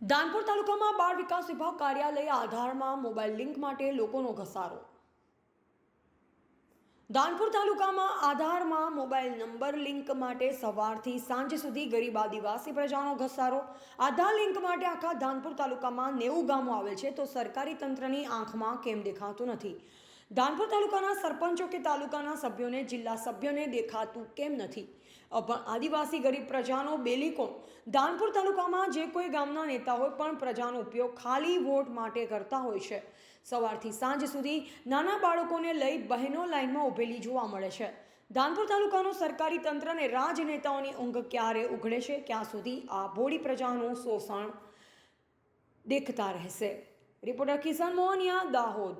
દાનપુર તાલુકામાં બાળ વિકાસ વિભાગ કાર્યાલય આધારમાં મોબાઈલ લિંક માટે લોકોનો ઘસારો. ધાનપુર તાલુકામાં આધારમાં મોબાઈલ નંબર લિંક માટે સવારથી સાંજ સુધી ગરીબ આદિવાસી પ્રજાનો ઘસારો. આધાર લિંક માટે આખા ધાનપુર તાલુકામાં નેવું ગામો આવેલ છે, તો સરકારી તંત્રની આંખમાં કેમ દેખાતું નથી? ધાનપુર તાલુકાના સરપંચો કે તાલુકાના સભ્યોને, જિલ્લા સભ્યોને દેખાતું કેમ નથી? પણ આદિવાસી ગરીબ પ્રજાનો બેલીકોણ ધાનપુર તાલુકામાં જે કોઈ ગામના નેતા હોય પણ પ્રજાનો ઉપયોગ ખાલી વોટ માટે કરતા હોય છે. સવારથી સાંજ સુધી નાના બાળકોને લઈ બહેનો લાઇનમાં ઊભેલી જોવા મળે છે. ધાનપુર તાલુકાનું સરકારી તંત્ર અને રાજનેતાઓની ઊંઘ ક્યારે ઉઘડે છે? ક્યાં સુધી આ ભોળી પ્રજાનું શોષણ દેખતા રહેશે. રિપોર્ટર કિસાન મોહનિયા, દાહોદ.